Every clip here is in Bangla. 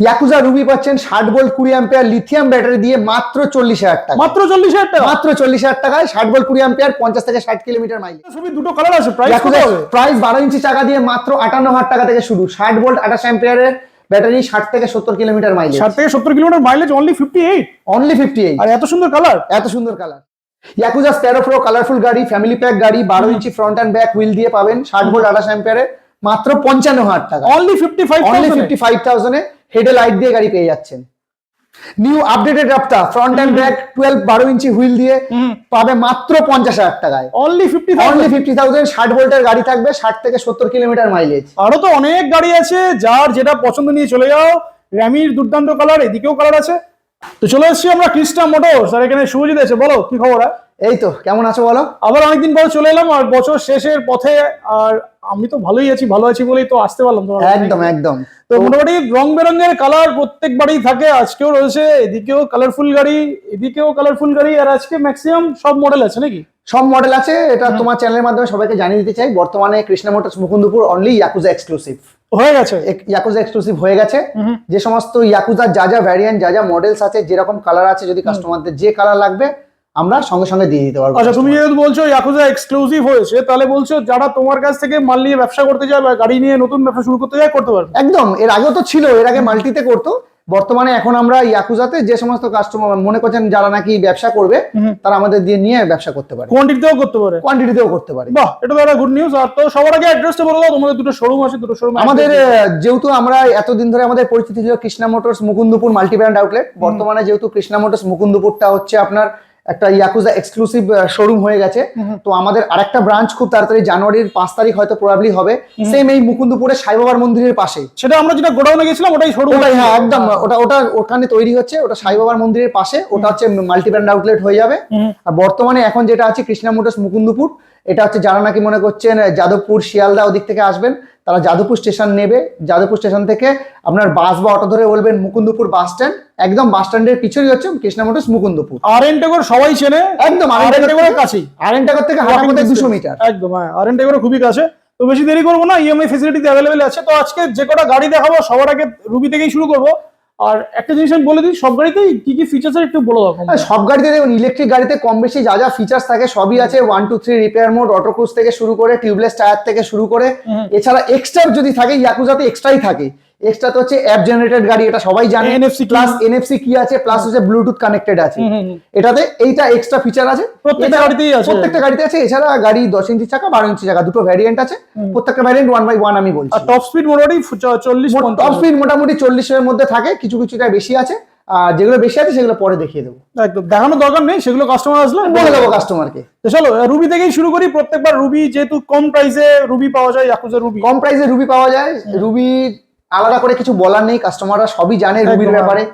ইয়াকুজা রুবি পাচ্ছেন ষাট ভোল্ট কুড়ি অ্যাম্পিয়ার লিথিয়াম ব্যাটারি দিয়ে মাত্র চল্লিশ হাজার টাকা। মাত্র চল্লিশ হাজার টাকা? মাত্র চল্লিশ হাজার টাকায় ষাট ভোল্ট কুড়ি অ্যাম্পিয়ার পঞ্চাশ থেকে ষাট কিলোমিটার মাইলেজ ছবি দুটো কালার আছে প্রাইস বারো ইঞ্চি চাকা দিয়ে মাত্র আটান্ন হাজার টাকা থেকে শুরু। ষাট ভোল্ট আঠাশ অ্যাম্পিয়ারের ব্যাটারি ষাট থেকে সত্তর কিলোমিটার মাইলেজ ষাট থেকে সত্তর kilometre mileage only fifty eight only fifty eight আর এত সুন্দর কালার এত সুন্দর colour Yakuza sparrow pro colourful গাড়ি ফ্যামিলি প্যাক গাড়ি বারো inch front and back wheel দিয়ে পাবেন ষাট ভোল্ট আঠাশ অ্যাম্পিয়ারের মাত্র পঞ্চান্ন হাজার টাকা। Only fifty five only fifty five থাউজেন্ডে হেডে লাইট দিয়ে গাড়ি পেয়ে যাচ্ছেন। নিউ আপডেটেড রাফটা ফ্রন্ট অ্যান্ড ব্যাক টুয়েলভ বারো ইঞ্চি হুইল দিয়ে পাবে মাত্র পঞ্চাশ হাজার টাকায়। Only fifty only fifty thousand ষাট ভোল্টের গাড়ি থাকবে ষাট থেকে সত্তর কিলোমিটার মাইলেজ আরও তো অনেক গাড়ি আছে যার যেটা পছন্দ নিয়ে চলে যাও। র্যামির দুর্দান্ত কালার এদিকেও কালার আছে। তো চলে এসেছি আমরা ক্রিস্টা মোটরস আর এখানে শুভজিৎ আছে বলো কি খবর আর এই তো কেমন আছো বলো? আবার অনেকদিন পর চলে এলাম আর বছর শেষের পথে আর আমি তো ভালোই আছি ভালো আছি বলেই তো আসতে পারলাম তোমার একদম একদম। তো মোটামুটি রং বেরঙের কালার প্রত্যেক বাড়ি থাকে আজকেও রয়েছে এদিকেও কালারফুল গাড়ি এদিকেও কালারফুল গাড়ি আর আজকে ম্যাক্সিমাম সব মডেল আছে নাকি? সব মডেল আছে এটা তোমার চ্যানেলের মাধ্যমে সবাইকে জানিয়ে দিতে চাই বর্তমানে Krishna motors Mukundapur only Yakuza exclusive হয়ে গেছে। ইয়াকুজা এক্সক্লুসিভ হয়ে গেছে। যে সমস্ত ইয়াকুজার যা যা ভ্যারিয়েন্ট যা যা মডেলস আছে যেরকম কালার আছে যদি কাস্টমারদের যে কালার লাগবে আমরা সঙ্গে সঙ্গে দিয়ে দিতে পারব আচ্ছা তুমি যেহেতু বলছো ইয়াকুজা এক্সক্লুসিভ হয়েছে তাহলে বলছো যারা তোমার কাছ থেকে মাল নিয়ে ব্যবসা করতে যায় বা গাড়ি নিয়ে নতুন ব্যবসা শুরু করতে যায় করতে পারবে। একদম এর আগেও তো ছিল এর আগে মাল্টিতে করতো। বর্তমানে এখন আমরা ইয়াকুজাতে যে সমস্ত কাস্টমার মনে করছেন যারা নাকি ব্যবসা করবে তারা আমাদের দিয়ে নিয়ে ব্যবসা করতে পারে। কোয়ান্টিটিতেও করতে পারে। কোয়ান্টিটিতেও করতে পারে। বাহ এটা তো একটা গুড নিউজ আর তো সবার আগে অ্যাড্রেসটা বলে দাও তোমাদের দুটো শোরুম আছে দুটো শোরুম আমাদের যেহেতু আমরা এতদিন ধরে আমাদের পরিচিতি ছিল Krishna motors Mukundapur multi brand outlet বর্তমানে যেহেতু কৃষ্ণা মোটরস মুকুন্দপুরটা হচ্ছে আপনার একটা ইয়াকুজা এক্সক্লুসিভ শোরুম হয়ে গেছে। তো আমাদের আরেকটা ব্রাঞ্চ খুব তাড়াতাড়ি জানুয়ারির পাঁচ তারিখ হয়তো প্রবাবলি হবে। সেম এই মুকুন্দপুরে সাইবাবার মন্দিরের পাশে। সেটা আমরা যেটা গোডাউনে গেছিলাম ওটাই শোরুম ওটাই হ্যাঁ একদম। ওটা ওটা ওখানে তৈরি হচ্ছে। ওটা সাইবাবার মন্দিরের পাশে। ওটা হচ্ছে মাল্টি ব্র্যান্ড আউটলেট হয়ে যাবে। আর বর্তমানে এখন যেটা আছে কৃষ্ণা মোটরস মুকুন্দপুর এটা হচ্ছে যারা নাকি মনে করছেন যাদবপুর শিয়ালদা ওদিক থেকে আসবেন তারা যাদবপুর স্টেশন নেবে। যাদবপুর স্টেশন থেকে আপনার বাস বা অটো ধরে বলবেন মুকুন্দপুর বাস স্ট্যান্ড একদম বাস স্ট্যান্ডের পিছনেই হচ্ছে Krishna motors Mukundapur. R N Tagore সবাই চেনে একদম আর এন টেগরের কাছেই। আরেনটাগর থেকে হাঁটা পথে দুশো মিটার। একদম হ্যাঁ আর এন টেগর খুবই কাছে। তো বেশি দেরি করব না ইএমআই ফেসিলিটি অ্যাভেলেবেল আছে। তো আজকে যে কটা গাড়ি দেখাবো সবার আগে রুবি থেকেই শুরু করব। আর একটা জিনিস আমি বলে দিই সব গাড়িতে কি কি ফিচার্স একটু বলে দাও হ্যাঁ, সব গাড়িতে দেখুন ইলেকট্রিক গাড়িতে কম বেশি যা যা ফিচার্স থাকে সবই আছে one two three repair mode auto cruise থেকে শুরু করে টিউবলেস টায়ার থেকে শুরু করে। এছাড়া এক্সট্রা যদি থাকে ইয়াকুজাতে এক্সট্রাই থাকে। এক্সট্রা তো হচ্ছে অ্যাপ জেনারেটেড গাড়ি এটা সবাই জানে। এনএফসি? প্লাস এনএফসি কি? আছে প্লাস হচ্ছে ব্লুটুথ কানেক্টেড আছে। এটাতে এইটা এক্সট্রা ফিচার আছে। প্রত্যেকটা গাড়িতেই আছে। প্রত্যেকটা গাড়িতে আছে এছাড়া গাড়ি দশ ইঞ্চি চাকা বারো ইঞ্চি চাকা দুটো ভ্যারিয়েন্ট আছে। প্রত্যেকটা ভ্যারিয়েন্ট ওয়ান বাই ওয়ান আমি বলছি। আর টপ স্পিড মোটামুটি ফু- চল্লিশ টপ স্পিড মোটামুটি চল্লিশের মধ্যে থাকে কিছু কিছুটা বেশি আছে। আর যেগুলো বেশি আছে সেগুলো পরে দেখিয়ে দেবো। একদম দেখানোর দরকার নেই সেগুলো কাস্টমার আসলে বলে দেবো কাস্টমারকে তো চলো রুবি থেকেই শুরু করি প্রত্যেকবার রুবি যেহেতু কম প্রাইসে রুবি পাওয়া যায় ইয়াকুজা রুবি কম প্রাইসে রুবি পাওয়া যায় রুবি আলাদা করে কিছু বলার নেই কাস্টমাররা সবই জানে রুবির ব্যাপারে।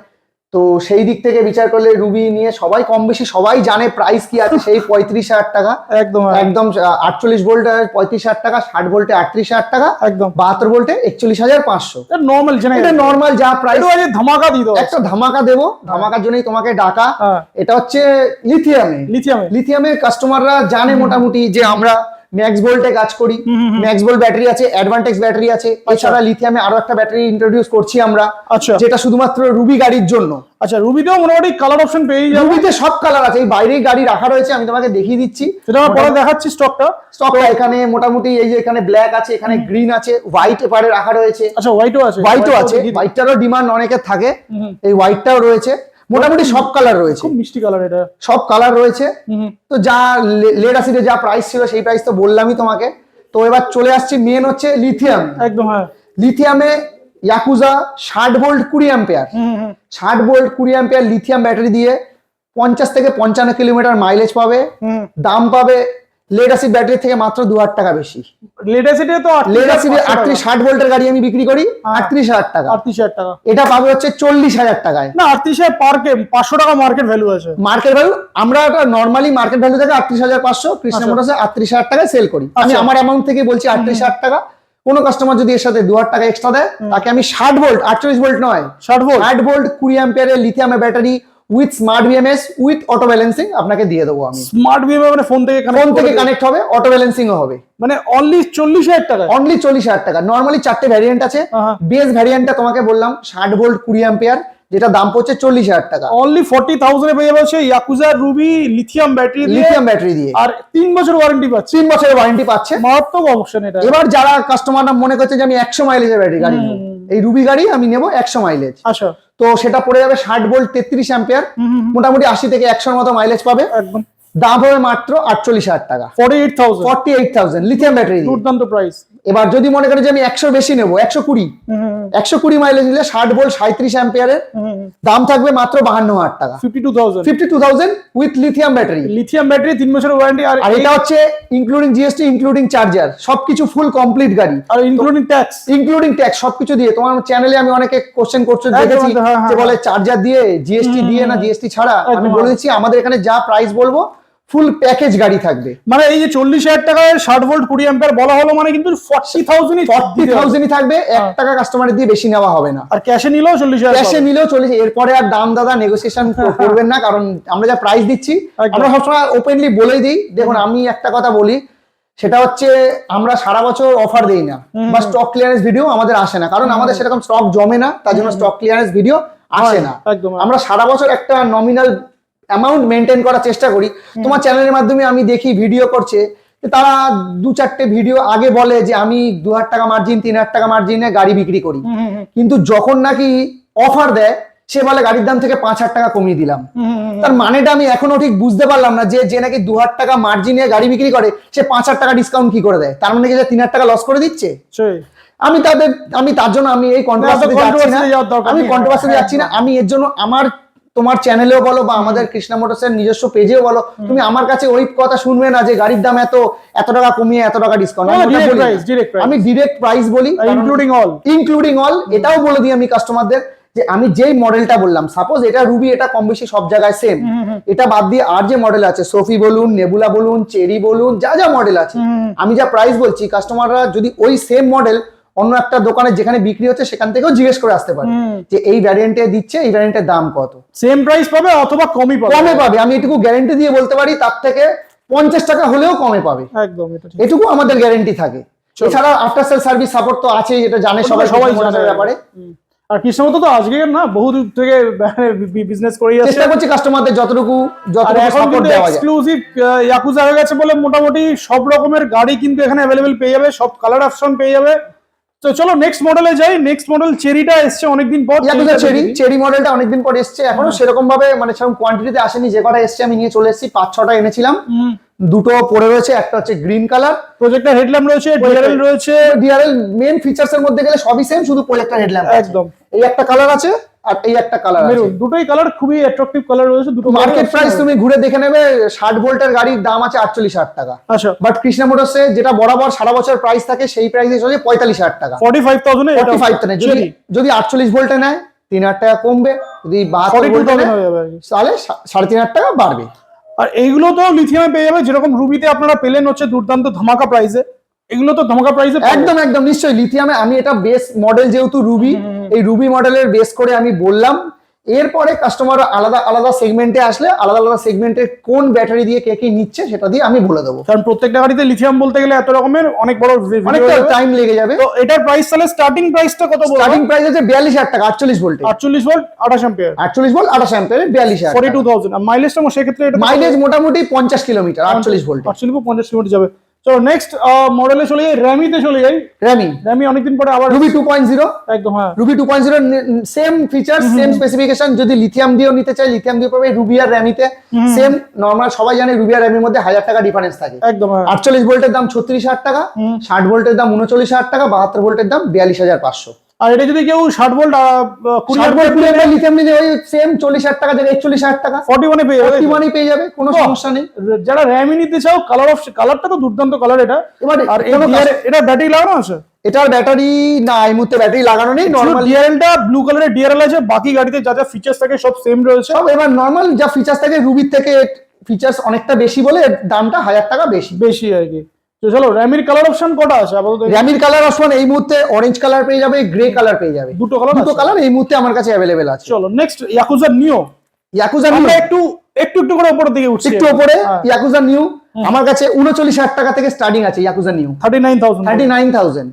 তো সেই দিক থেকে বিচার করলে রুবি নিয়ে সবাই কম বেশি সবাই জানে প্রাইস কি আছে সেই পঁয়ত্রিশ হাজার টাকা। একদম হ্যাঁ, একদম আটচল্লিশ ভোল্টে পঁয়ত্রিশ হাজার টাকা ষাট ভোল্টে আটত্রিশ হাজার টাকা একদম। বাহাত্তর ভোল্টে একচল্লিশ হাজার পাঁচশো। নর্মাল এটা নর্মাল যা প্রাইস ধামাকা দিয়ে দাও। একটা ধামাকা দেবো। ধামাকার জন্যই তোমাকে ডাকা। হ্যাঁ। এটা হচ্ছে লিথিয়ামে লিথিয়ামে লিথিয়ামের কাস্টমাররা জানে মোটামুটি যে আমরা ম্যাক্স ভোল্টে কাজ করি। ম্যাক্স ভোল্ট ব্যাটারি আছে অ্যাডভান্টেজ ব্যাটারি আছে। এছাড়া লিথিয়ামে আরও একটা ব্যাটারি ইন্ট্রোডিউস করছি আমরা আচ্ছা। যেটা শুধুমাত্র রুবি গাড়ির জন্য। আচ্ছা রুবিতেও মোটামুটি কালার অপশন পেয়ে যাব। রুবিতে সব কালার আছে এই বাইরেই গাড়ি রাখা রয়েছে আমি তোমাকে দেখিয়ে দিচ্ছি। সেটা আমার পরে দেখাচ্ছি স্টকটা স্টকটা এখানে মোটামুটি এই যে এখানে ব্ল্যাক আছে এখানে গ্রিন আছে হোয়াইট এপারে রাখা রয়েছে। আচ্ছা হোয়াইটও আছে। হোয়াইটও আছে। হোয়াইটটারও ডিমান্ড অনেকের থাকে। এই হোয়াইটটাও রয়েছে। মোটামুটি সব কালার রয়েছে। খুব মিষ্টি কালার এটা। সব কালার রয়েছে। তো যা লেড অ্যাসিডে যা প্রাইস ছিল সেই প্রাইস তো বললামই তোমাকে। তো এবার চলে আসছি মেন হচ্ছে লিথিয়াম একদম হ্যাঁ। লিথিয়ামে ইয়াকুজা ষাট ভোল্ট কুড়ি অ্যাম্পিয়ার হুম, হুম, ষাট ভোল্ট কুড়ি অ্যাম্পিয়ার লিথিয়াম ব্যাটারি দিয়ে পঞ্চাশ থেকে পঞ্চান্ন কিলোমিটার মাইলেজ পাবে। হুম। দাম পাবে লেড অ্যাসিড ব্যাটারি থেকে মাত্র দু হাজার টাকা বেশি। লেটেস্টে তো লেড অ্যাসিডে আটত্রিশ ষাট ভোল্টের গাড়ি আমি বিক্রি করি আটত্রিশ হাজার টাকা। আটত্রিশ হাজার টাকা। এটা পাবে হচ্ছে চল্লিশ হাজার টাকায়। না আটত্রিশ হাজার পার্কে পাঁচশো টাকা মার্কেট ভ্যালু আছে। মার্কেট ভ্যালু আমরা এটা নর্মালি মার্কেট ভ্যালু থেকে আটত্রিশ হাজার পাঁচশো কৃষ্ণ মোটরসে আটত্রিশ হাজার টাকায় সেল করি। আমি আচ্ছা। আমার অ্যামাউন্ট থেকে বলছি আটত্রিশ হাজার টাকা। কোনো কাস্টমার যদি এর সাথে দু হাজার টাকা এক্সট্রা দেয় তাকে আমি ষাট ভোল্ট আটচল্লিশ ভোল্ট নয় ষাট ভোল্ট ষাট ভোল্ট কুড়ি অ্যাম্পিয়ারের লিথিয়ামের battery with smart BMS with auto balancing আপনাকে দিয়ে দেবো আমি। স্মার্ট ভিএম মানে ফোন থেকে ফোন থেকে কানেক্ট হবে অটো ব্যালেন্সিংও হবে। মানে অনলি চল্লিশ হাজার টাকা। অনলি চল্লিশ হাজার টাকা। নর্মালি চারটে ভ্যারিয়েন্ট আছে। বেস ভ্যারিয়েন্টটা তোমাকে বললাম ষাট ভোল্ট কুড়ি অ্যাম্পিয়ার যেটা দাম পড়ছে চল্লিশ হাজার টাকা। অনলি ফর্টি থাউজেন্ড পেয়ে যাচ্ছে Yakuza Ruby lithium battery lithium battery দিয়ে। আর তিন বছর ওয়ারেন্টি পাচ্ছে। তিন বছরের ওয়ারেন্টি পাচ্ছে। মারাত্মক অপশন এটা। এবার যারা কাস্টমাররা মনে করছে যে আমি একশো মাইলেজের ব্যাটারি গাড়ি নেব এই রুবি গাড়ি আমি নেব একশো মাইলেজ আচ্ছা তো সেটা পড়ে যাবে ষাট বোল্ট তেত্রিশ অ্যাম্পিয়ার। মোটামুটি আশি থেকে একশোর মতো মাইলেজ পাবে। একদম। দাম হবে মাত্র আটচল্লিশ হাজার টাকা। Forty eight thousand forty eight thousand lithium battery দুর্দান্ত প্রাইস এবার যদি মনে করেন যে আমি একশো বেশি নেব একশো কুড়ি একশো কুড়ি মাইলেজ নিলে ষাট ভোল্ট সাঁত্রিশ অ্যাম্পিয়ারের দাম থাকবে মাত্র বাহান্ন হাজার টাকা। Fifty two thousand fifty two thousand with lithium battery lithium battery তিন বছরের ওয়ারেন্টি আর এটা হচ্ছে ইনক্লুডিং জিএসটি ইনক্লুডিং চার্জার সবকিছু ফুল কমপ্লিট গাড়ি। আর ইনক্লুডিং ট্যাক্স ইনক্লুডিং ট্যাক্স সবকিছু দিয়ে। তোমার চ্যানেলে আমি অনেকে কোশ্চেন করছ দেখেছি হ্যাঁ, যে হ্যাঁ, বলে চার্জার দিয়ে জিএসটি দিয়ে না জিএসটি ছাড়া। আমি বলে দিচ্ছি আমাদের এখানে যা প্রাইস বলব ফুল প্যাকেজ গাড়ি থাকবে। মানে এই যে চল্লিশ হাজার টাকায় ষাট ভোল্ট কুড়ি অ্যাম্পিয়ার বলা হলো মানে কিন্তু ফর্টি থাউজেন্ড ফর্টি থাউজেন্ডই থাকবে এক হ্যাঁ। টাকা কাস্টমারের দিয়ে বেশি নেওয়া হবে না। আর ক্যাশে নিলেও চল্লিশ হাজার ক্যাশে নিলেও চল্লিশ এরপরে আর দাম দাদা নেগোসিয়েশন করবেন না কারণ আমরা যা প্রাইস দিচ্ছি আমরা সবসময় ওপেনলি বলেই দিই দেখুন আমি একটা কথা বলি সেটা হচ্ছে আমরা সারা বছর অফার দেই না বা স্টক ক্লিয়ারেন্স ভিডিও আমাদের আসে না কারণ আমাদের সেরকম স্টক জমে না তার জন্য স্টক ক্লিয়ারেন্স ভিডিও আসে না। আমরা সারা বছর একটা নমিনাল অ্যামাউন্ট মেনটেন করার চেষ্টা করি। তোমার চ্যানেলের মাধ্যমে আমি দেখি ভিডিও করছে তারা দু চারটে ভিডিও আগে বলে যে আমি দু হাজার টাকা মার্জিন তিন হাজার টাকা মার্জিনে গাড়ি বিক্রি করি। কিন্তু যখন নাকি অফার দেয় সে বলে গাড়ির দাম থেকে পাঁচ হাজার টাকা কমিয়ে দিলাম। তার মানেটা আমি এখনও ঠিক বুঝতে পারলাম না যে যে নাকি দু হাজার টাকা মার্জিনে গাড়ি বিক্রি করে সে পাঁচ হাজার টাকা ডিসকাউন্ট কি করে দেয়? তার মানে কি যে তিন হাজার টাকা লস করে দিচ্ছে? আমি তাদের আমি তার জন্য আমি এই কন্ট্রোভার্সিতে যাচ্ছি না। আমি। কন্ট্রোভার্সিতে যাচ্ছি না। আমি এর জন্য আমার তোমার চ্যানেলেও বলো বা আমাদের কৃষ্ণা মোটরসের নিজস্ব পেজেও বলো তুমি আমার কাছে ওই কথা শুনবে না যে গাড়ির দাম এত এত টাকা কমিয়ে এত টাকা ডিসকাউন্ট. আমি ডিরেক্ট প্রাইস বলি ইনক্লুডিং অল ইনক্লুডিং অল এটাও বলে দিই আমি কাস্টমারদের যে আমি যেই মডেলটা বললাম সাপোজ এটা রুবি এটা কম বেশি সব জায়গায় সেম এটা বাদ দিয়ে আর যে মডেল আছে সোফি বলুন নেবুলা বলুন চেরি বলুন যা যা মডেল আছে। আমি যা প্রাইস বলছি কাস্টমাররা যদি ওই সেম মডেল অন্য একটা দোকানে যেখানে বিক্রি হচ্ছে সেখান থেকেও জিজ্ঞেস করে আসতে পারে যে এই ভ্যারিয়েন্টে দিচ্ছে এই ভ্যারিয়েন্টের দাম কত। সেম প্রাইস পাবে অথবা কমই পাবে। কমে পাবে আমি এটুকু গ্যারেন্টি দিয়ে বলতে পারি তার থেকে পঞ্চাশ টাকা হলেও কমে পাবে। একদম এটুকু আমাদের গ্যারেন্টি থাকে। এছাড়া আফটার সেল সার্ভিস সাপোর্ট তো আছেই এটা জানে সবাই সবাই ব্যাপারে। আর কৃষ্ণমতো তো আজকে না বহু দূর থেকে বিজনেস করে যাচ্ছে চেষ্টা করছি কাস্টমারদের যতটুকু যতটুকু সাপোর্ট দেওয়া যায়। এক্সক্লুসিভ ইয়াকুজা হয়ে গেছে বলে মোটামুটি সব রকমের গাড়ি কিন্তু এখানে অ্যাভেলেবেল পেয়ে যাবে সব কালার অপশন পেয়ে যাবে। তো চলো নেক্সট মডেলে যাই। নেক্সট মডেল চেরিটা এসছে অনেকদিন পর। ইয়াকুজা চেরি চেরি মডেলটা অনেকদিন পর এসছে। এখনও সেরকম ভাবে মানে সেরকম কোয়ান্টিটিতে আসেনি। যে কটা এসছে আমি নিয়ে চলে এসেছি। পাঁচ ছটা এনেছিলাম। দুটো পড়ে রয়েছে। একটা হচ্ছে গ্রিন কালার প্রজেক্টর হেডল্যাম্প রয়েছে ডিআরএল রয়েছে। ডিআরএল মেন ফিচার্স এর মধ্যে গেলে সবই সেম শুধু প্রজেক্টর হেডল্যাম্প একদম। এই একটা কালার আছে। আর এই একটা কালার আছে। দুটোই কালার খুবই অ্যাট্রাকটিভ কালার রয়েছে দুটো মার্কেট প্রাইস তুমি ঘুরে দেখে নেবে ষাট ভোল্টের গাড়ির দাম আছে আটচল্লিশ হাজার টাকা। আচ্ছা। বাট কৃষ্ণা মোটরসে যেটা বরাবর সারা বছর প্রাইস থাকে সেই প্রাইসে পঁয়তাল্লিশ হাজার টাকা। Forty five thousand forty five যদি যদি আটচল্লিশ ভোল্টে নেয় তিন হাজার টাকা কমবে। যদি বাহাত্তর ফর্টি টু ভোল্টে নেয় তাহলে সা- সাড়ে তিন হাজার টাকা বাড়বে। আর এইগুলো তো লিথিয়ামে পেয়ে যাবে যেরকম রুবিতে আপনারা পেলেন হচ্ছে দুর্দান্ত ধামাকা প্রাইসে এগুলো তো ধামাকা প্রাইসে একদম একদম নিশ্চয়ই লিথিয়ামে আমি এটা বেস মডেল যেহেতু রুবি এই রুবি মডেলের বেস করে আমি বললাম। এরপরে কাস্টমার আলাদা আলাদা সেগমেন্টে আসলে আলাদা আলাদা সেগমেন্টে কোন ব্যাটারি দিয়ে কে কি নিচ্ছে সেটা দিয়ে আমি বলে দেবো। কারণ প্রত্যেকটা গাড়িতে লিথিয়াম বলতে গেলে এত রকমের অনেক বড় অনেকটা টাইম লেগে যাবে। তো এটার প্রাইস তাহলে স্টার্টিং প্রাইসটা কত বলব? স্টার্টিং প্রাইস আছে বিয়াল্লিশ হাজার টাকা আটচল্লিশ ভোল্টে আটচল্লিশ ভোল্ট আঠাশ অ্যাম্পিয়ার আটচল্লিশ ভোল্ট আঠাশ অ্যাম্পিয়ার বিয়াল্লিশ হাজার ফর্টি টু থাউজেন্ড আর মাইলেজটা সেক্ষেত্রে এটা মাইলেজ মোটামুটি পঞ্চাশ কিলোমিটার আটচল্লিশ ভোল্ট আটচল্লিশ পঞ্চাশ কিলোমিটার যাবে। চলো নেক্সট মডেলে চলে যাই র্যামিতে চলে যাই। র্যামি র্যামি অনেকদিন পরে আবার রুবি টু পয়েন্ট জিরো একদম হ্যাঁ। Ruby two point zero same feature same specification যদি লিথিয়াম দিয়েও নিতে চাই লিথিয়াম দিয়ে পাবে রুবি আর র্যামিতে সেম নর্মাল সবাই জানে রুবি আর র্যামির মধ্যে হাজার টাকা ডিফারেন্স থাকে। একদম হ্যাঁ। আটচল্লিশ ভোল্টের দাম ছত্রিশ হাজার টাকা ষাট ভোল্টের দাম উনচল্লিশ হাজার টাকা বাহাত্তর ভোল্টের দাম বিয়াল্লিশ হাজার পাঁচশো। আর এটা যদি কেউ ষাট ভোল্ট কুড়ি ষাট ভোল্ট লিথিয়াম নিলে ওই সেম চল্লিশ হাজার টাকা জায়গায় একচল্লিশ হাজার টাকা। ফর্টি ওয়ানে পেয়ে যাবে। ফর্টি পেয়ে যাবে কোনো সমস্যা নেই। যারা র্যামি নিতে চাও কালার অফ কালারটা তো দুর্দান্ত কালার এটা। এবার আর এটা ব্যাটারি লাগানো আছে? এটার ব্যাটারি না এই মুহূর্তে ব্যাটারি লাগানো নেই নর্মাল ডিআরএলটা ব্লু কালারের ডিআরএল আছে বাকি গাড়িতে যা যা ফিচার্স থাকে সব সেম রয়েছে। সব এবার নর্মাল যা ফিচার্স থাকে রুবির থেকে ফিচার্স অনেকটা বেশি বলে দামটা হাজার টাকা বেশি। বেশি আর কি। চলো র্যামির কালার অপশন কটা আছে? আপাতত র্যামির কালার অপশন এই মুহূর্তে অরেঞ্জ কালার পেয়ে যাবে গ্রে কালার পেয়ে যাবে। দুটো কালার দুটো কালার এই মুহূর্তে আমার কাছে অ্যাভেলেবেল আছে। চলো নেক্সট ইয়াকুজা নিও ইয়াকুজা আমরা একটু একটু একটু করে উপরের দিকে উঠছি। একটু হ্যাঁ। ইয়াকুজা নিউ আমার কাছে উনচল্লিশ হাজার টাকা থেকে স্টার্টিং আছে Yakuza new thirty nine thousand thirty nine thousand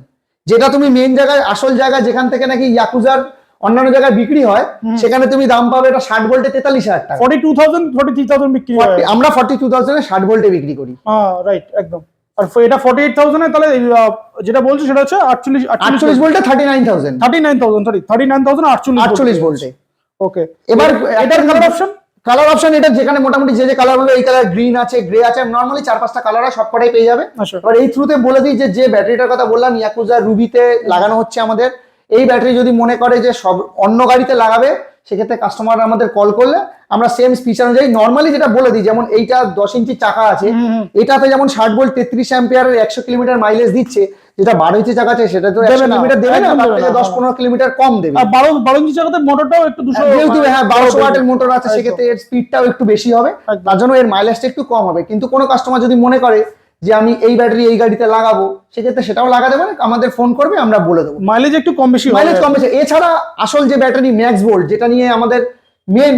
যেটা তুমি মেন জায়গায় আসল জায়গা যেখান থেকে নাকি ইয়াকুজার অন্যান্য জায়গায় বিক্রি হয় সেখানে তুমি দাম পাবে এটা ষাট ভোল্টে তেতাল্লিশ হাজার টাকা। Forty two thousand forty three thousand বিক্রি হয়। 40 আমরা ফর্টি টু থাউজেন্ডে ষাট ভোল্টে বিক্রি করি। হ্যাঁ রাইট একদম। আর এটা ফর্টি এইট থাউজেন্ড তাহলে যেটা বলছো সেটা হচ্ছে আটচল্লিশ আটচল্লিশ ভোল্টে thirty nine thousand thirty nine thousand sorry thirty nine thousand আটচল্লিশ আটচল্লিশ ভোল্টে। ওকে এবার এটার কালার অপশন কালার অপশন এটা যেখানে মোটামুটি যে যে কালারগুলো এই কালার গ্রিন আছে গ্রে আছে নর্মালি চার পাঁচটা কালার সব কটাই পেয়ে যাবে। আচ্ছা। এবার এই থ্রুতে বলে দিই যে যে ব্যাটারিটার কথা বললাম ইয়াকুজা রুবিতে লাগানো হচ্ছে আমাদের। এই ব্যাটারি যদি মনে করে যে সব অন্য গাড়িতে লাগাবে সেক্ষেত্রে কাস্টমার আমাদের কল করলে আমরা সেম ফিচার অনুযায়ী নর্মালি যেটা বলে দিই যেমন এইটা দশ ইঞ্চি চাকা আছে এটাতে যেমন ষাট ভোল্ট তেত্রিশ অ্যাম্পিয়ারের একশো কিলোমিটার মাইলেজ দিচ্ছে যেটা বারো ইঞ্চি চাকা আছে সেটা তো একশো কিলোমিটার দেবে না তার থেকে দশ হ্যাঁ। পনেরো কিলোমিটার কম দেবে। আর বারো বারো ইঞ্চি জায়গাতে মোটরটাও একটু দুশো যেহেতু হ্যাঁ বারোশো ওয়াটের মোটর আছে সেক্ষেত্রে এর স্পিডটাও একটু বেশি হবে তার জন্য এর মাইলেজটা একটু কম হবে। কিন্তু কোনো কাস্টমার যদি মনে করে যে আমি এই ব্যাটারি এই গাড়িতে লাগাবো সেক্ষেত্রে সেটাও লাগাতে পারে আমাদের ফোন করবে আমরা বলে দেবো। মাইলেজ একটু কম বেশি মাইলেজ কম বেশি। এছাড়া আসল যে ব্যাটারি ম্যাক্স ভোল্ট যেটা নিয়ে আমাদের মেন।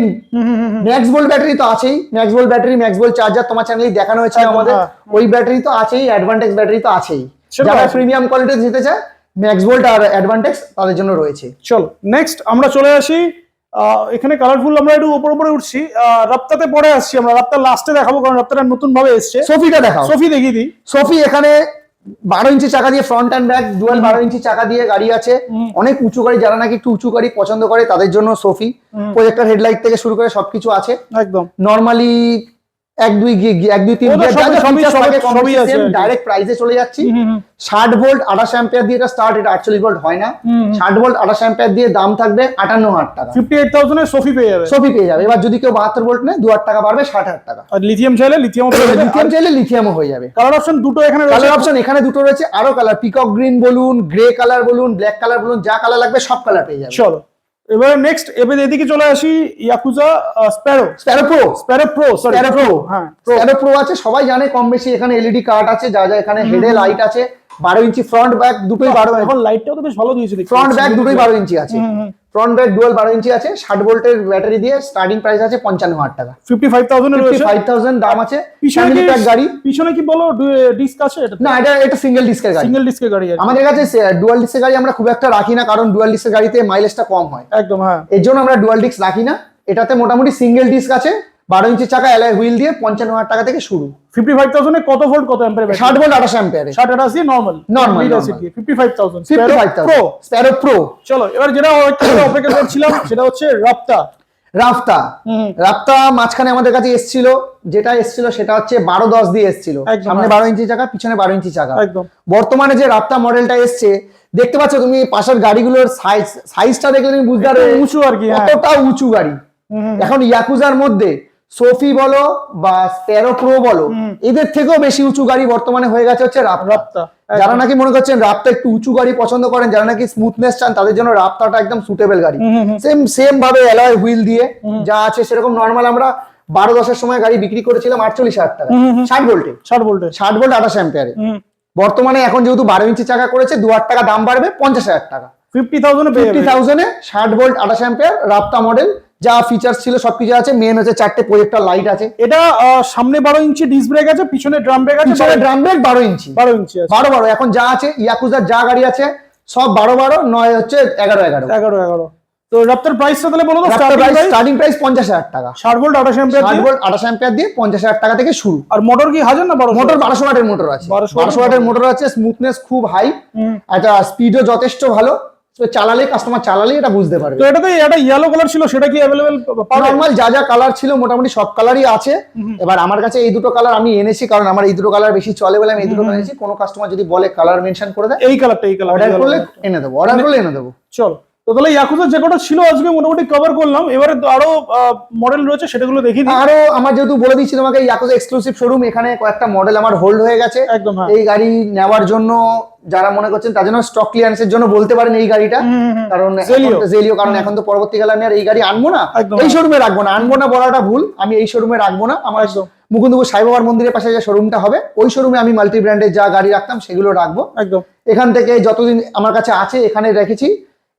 ম্যাক্স ভোল্ট ব্যাটারি তো আছেই। Max volt battery max volt charger তোমার চ্যানেলে দেখানো হয়েছে আমাদের। হ্যাঁ। ওই ব্যাটারি তো আছেই অ্যাডভান্টেজ ব্যাটারি তো আছেই। যারা প্রিমিয়াম কোয়ালিটি যেতে চায় ম্যাক্স ভোল্ট আর অ্যাডভান্টেজ তাদের জন্য রয়েছে। চলো নেক্সট আমরা চলে আসি। আহ, এখানে কালারফুল আমরা একটু উপর উপরে উঠছি। রাপ্তাতে পরে আসছি আমরা। রাপ্তার লাস্টে দেখাবো কারণ রাপ্তাটা নতুন ভাবে এসছে। সোফিটা দেখাও। সফি দেখিয়ে দিই। সোফি এখানে বারো ইঞ্চি চাকা দিয়ে ফ্রন্ট অ্যান্ড ব্যাক ডুয়াল বারো ইঞ্চি চাকা দিয়ে গাড়ি আছে। অনেক উঁচু গাড়ি যারা নাকি একটু উঁচু গাড়ি পছন্দ করে তাদের জন্য সোফি প্রজেক্টর হেডলাইট থেকে শুরু করে সবকিছু আছে। একদম। নর্মালি এক দুই এক দুই তিন। ডাইরেক্ট প্রাইসে চলে যাচ্ছি। ষাট ভোল্ট আঠাশ অ্যাম্পিয়ার দিয়ে এটা স্টার্ট এটা আটচল্লিশ ভোল্ট হয় না। ষাট ভোল্ট আঠাশ অ্যাম্পিয়ার দিয়ে দাম থাকবে আটান্ন হাজার টাকা। ফিফটি এইট থাউজেন্ডের সফি পেয়ে যাবে। সোফি পেয়ে যাবে। এবার যদি কেউ বাহাত্তর ভোল্ট নেয় দু হাজার টাকা বাড়বে ষাট হাজার টাকা। আর লিথিয়াম চাইলে লিথিয়াম লিথিয়াম চাইলে লিথিয়ামও হয়ে যাবে। কালার অপশন দুটো এখানে কালার অপশন এখানে দুটো রয়েছে। আরও কালার পিকক গ্রিন বলুন গ্রে কালার বলুন ব্ল্যাক কালার বলুন যা কালার লাগবে সব কালার পেয়ে যাবে। চলো। এবারে নেক্সট এবার এদিকে চলে আসি Yakuza Sparrow Sparrow pro Sparrow pro sorry Sparrow pro হ্যাঁ স্প্যারো প্রো আছে সবাই জানে কম বেশি এখানে এলইডি কার্ড আছে যা যা এখানে হেডে লাইট আছে বারো ইঞ্চি ফ্রন্ট ব্যাক দুটোই বারো এখন লাইটটাও তো বেশ ভালো দিয়েছে ফ্রন্ট ব্যাক দুটোই বারো ইঞ্চি আছে। ফ্রন্ট ব্যাক ডুয়াল বারো ইঞ্চি আছে ষাট ভোল্টের ব্যাটারি দিয়ে স্টার্টিং প্রাইস আছে পঞ্চান্ন হাজার টাকা। 55,000 এর ফিফটি ফাইভ থাউজেন্ড দাম আছে পিছনে ফ্যামিলি কি প্যাক গাড়ি। পিছনে কি বলো ডিস্ক আছে? না এটা এটা সিঙ্গেল ডিস্কের গাড়ি। সিঙ্গেল ডিস্কের গাড়ি আমাদের কাছে ডুয়াল ডিস্কের গাড়ি আমরা খুব একটা রাখি না কারণ ডুয়াল ডিস্কের গাড়িতে মাইলেজটা কম হয়। একদম হ্যাঁ। এর জন্য আমরা ডুয়াল ডিস্ক রাখি না। এটাতে মোটামুটি সিঙ্গেল ডিস্ক আছে বারো ইঞ্চি চাকা এলাই হুইল দিয়ে পঞ্চান্ন হাজার টাকা থেকে শুরু। 55,000 এ কত ভোল্ট কত অ্যাম্পিয়ার ষাট ভোল্ট আঠাশ অ্যাম্পিয়ারে 60 আটাশি নরমাল আছে normal. কি 55,000 fifty five pro Sparrow pro চলো এবার যেটা অপেক্ষা করছিলাম সেটা হচ্ছে রাপ্তা রাফতা রাফতা মাঝখানে আমাদের কাছে এসছিল যেটা এসছিল সেটা হচ্ছে বারো দশ দিয়ে এসছিল। সামনে। বারো ইঞ্চি চাকা পিছনে বারো ইঞ্চি চাকা। একদম। বর্তমানে যে রাফতা মডেলটা এসছে দেখতে পাচ্ছ তুমি পাশের গাড়িগুলোর সাইজ সাইজটা দেখলে তুমি বুঝতে পারবে উঁচু আর কি, হ্যাঁ। কতটা উঁচু গাড়ি। এখন ইয়াকুজার মধ্যে সোফি বলো বা স্প্যারো প্রো বলো এদের থেকেও বেশি উঁচু গাড়ি বর্তমানে হয়ে গেছে হচ্ছে রাপ্তা। যারা নাকি মনে করছেন রাফতা একটু উঁচু গাড়ি পছন্দ করেন যারা নাকি স্মুথনেস চান তাদের জন্য রাফতাটা একদম সুটেবল গাড়ি। সেম সেম ভাবে অ্যালয় হুইল দিয়ে যা আছে সেরকম নর্মাল আমরা বারো দশের সময় গাড়ি বিক্রি করেছিলাম আটচল্লিশ হাজার টাকা ষাট হুম। ষাট ভোল্টে ষাট ভোল্ট আঠাশ অ্যাম্পিয়ারে বর্তমানে এখন যেহেতু বারো ইঞ্চি চাকা করেছে দু হাজার টাকা দাম বাড়বে পঞ্চাশ হাজার টাকা। 50,000 এ পেয়ে ফিফটি থাউজেন্ডে ষাট ভোল্ট আঠাশ অ্যাম্পিয়ার রাফতা মডেল যা ফিচার্স ছিল সবকিছু আছে মেন হচ্ছে চারটে প্রজেক্টর লাইট আছে। এটা সামনে 12 ইঞ্চি ডিস্ক ব্রেক আছে পিছনে ড্রাম ব্রেক আছে পিছনে ড্রাম ব্রেক বারো ইঞ্চি। 12 ইঞ্চি বারো বারো এখন যা আছে ইয়াকুজার যা গাড়ি আছে সব বারো বারো নয় হচ্ছে এগারো এগারো। 11 11 তো রাপ্তার প্রাইসটা তাহলে বলো তো স্টার্টিং প্রাইস প্রাইস পঞ্চাশ হাজার টাকা। 60 ভোল্ট 28 অ্যাম্পিয়ার ষাট ভোল্ট আঠাশ অ্যাম্পিয়ার দিয়ে পঞ্চাশ হাজার টাকা থেকে শুরু। আর মোটর কি হাজার না 12 মোটর বারোশো ওয়াটের মোটর আছে। 1200 বারোশো ওয়াটের মোটর আছে স্মুথনেস খুব হাই একটা স্পিডও যথেষ্ট ভালো। তো চালালে কাস্টমার চালালে এটা বুঝতে পারবে। তো এটাতে একটা ইয়েলো কালার ছিল সেটা কি অ্যাভেলেবেল পাবে? নর্মাল যা যা কালার ছিল মোটামুটি সব কালারই আছে। এবার আমার কাছে এই দুটো কালার আমি এনেছি কারণ আমার এই দুটো কালার বেশি চলে বলে আমি এই দুটো কালার এনেছি। কোনো কাস্টমার যদি বলে কালার মেনশন করে দেয় এই কালারটা এই কালার অর্ডার করলে এনে দেবো অর্ডার করলে এনে দেবো। চল। তাহলে ইয়াকুজা যে কটা ছিল আজকে মোটামুটি কভার করলাম। এবারে আরও মডেল রয়েছে সেটাগুলো দেখি আরও আমার যেহেতু বলে দিচ্ছি তোমাকে ইয়াকুজা এক্সক্লুসিভ শোরুম এখানে কয়েকটা মডেল আমার হোল্ড হয়ে গেছে। একদম হ্যাঁ। এই গাড়ি নেওয়ার জন্য যারা মনে করছেন তার জন্য স্টক ক্লিয়ারেন্সের জন্য বলতে পারেন এই গাড়িটা। কারণ। জেলিও কারণ এখন তো পরবর্তীকালে আমি আর এই গাড়ি আনব না। এই শোরুমে রাখব না। আনব না বলাটা ভুল। আমি এই শোরুমে রাখব না। আমার। মুকুন্দপুর সাইবাবার মন্দিরের পাশে যে শোরুমটা হবে ওই শোরুমে আমি মাল্টি ব্র্যান্ডের যা গাড়ি রাখতাম সেগুলো রাখব। একদম। এখান থেকে যতদিন আমার কাছে আছে এখানে রেখেছি।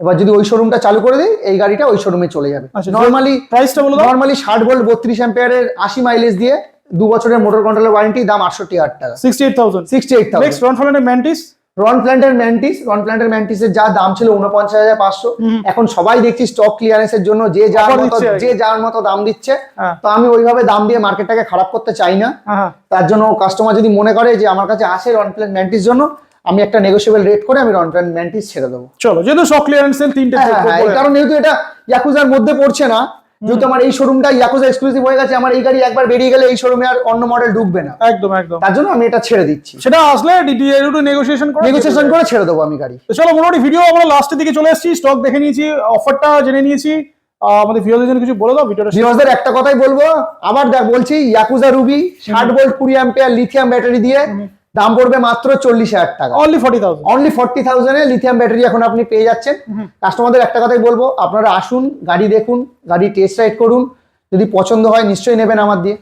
এবার যদি ওই শোরুমটা চালু করে দিই এই গাড়িটা ওই শোরুমে চলে যাবে। নর্মালি প্রাইসটা বলে নর্মালি ষাট ভোল্ট বত্রিশ অ্যাম্পিয়ারের আশি মাইলেজ দিয়ে দু বছরের মোটর কন্ট্রোলের ওয়ারেন্টি দাম আটষট্টি হাজার টাকা। Sixty eight thousand sixty eight next রন ফলের ম্যান্টিস রন প্ল্যান্টের ম্যান্টিস রন প্ল্যান্টের ম্যান্টিসের যা দাম ছিল উনপঞ্চাশ হাজার পাঁচশো। এখন সবাই দেখছি স্টক ক্লিয়ারেন্সের জন্য যে যার মতো। যে যার মতো দাম দিচ্ছে। হ্যাঁ। তো আমি ওইভাবে দাম দিয়ে মার্কেটটাকে খারাপ করতে চাই না। হ্যাঁ তার জন্য কাস্টমার যদি মনে করে যে আমার কাছে আসে রন প্ল্যান্ট ম্যান্টিস জন্য আমি একটা নেগোসিয়েবল রেট করে আমি রন প্ল্যান্ট ম্যান্টিস ছেড়ে দেবো। চলো যেহেতু শক ক্লিয়ারেন্স সেল তিনটে হ্যাঁ হ্যাঁ কারণ যেহেতু এটা ইয়াকুজার মধ্যে পড়ছে না যেহেতু আমার এই শোরুমটা ইয়াকুজা এক্সক্লুসিভ হয়ে গেছে আমার এই গাড়ি একবার বেরিয়ে গেলে এই শোরুমে আর অন্য মডেল ঢুকবে না। একদম একদম। তার জন্য আমি এটা ছেড়ে দিচ্ছি। সেটা আসলে ডিটিএ একটু নেগোসিয়েশন করে নেগোসিয়েশন করে ছেড়ে দেবো আমি গাড়ি। তো চলো মোটামুটি ভিডিও আমরা লাস্টের দিকে চলে এসেছি স্টক দেখে নিয়েছি অফারটা জেনে নিয়েছি। আমাদের ভিডিওদের জন্য কিছু বলে দাও ভিডিওটা ভিউয়ার্সদের একটা কথাই বলব আবার দেখ বলছি ইয়াকুজা রুবি ষাট ভোল্ট কুড়ি অ্যাম্পিয়ার লিথিয়াম ব্যাটারি দিয়ে দাম পড়বে মাত্র চল্লিশ হাজার টাকা। Only forty thousand only forty থাউজেন্ডে lithium battery এখন আপনি পেয়ে যাচ্ছেন। কাস্টমারদের একটা কথাই বলব আপনারা আসুন গাড়ি দেখুন গাড়ি টেস্ট রাইড করুন। যদি পছন্দ হয় নিশ্চয়ই নেবেন আমার দিয়ে।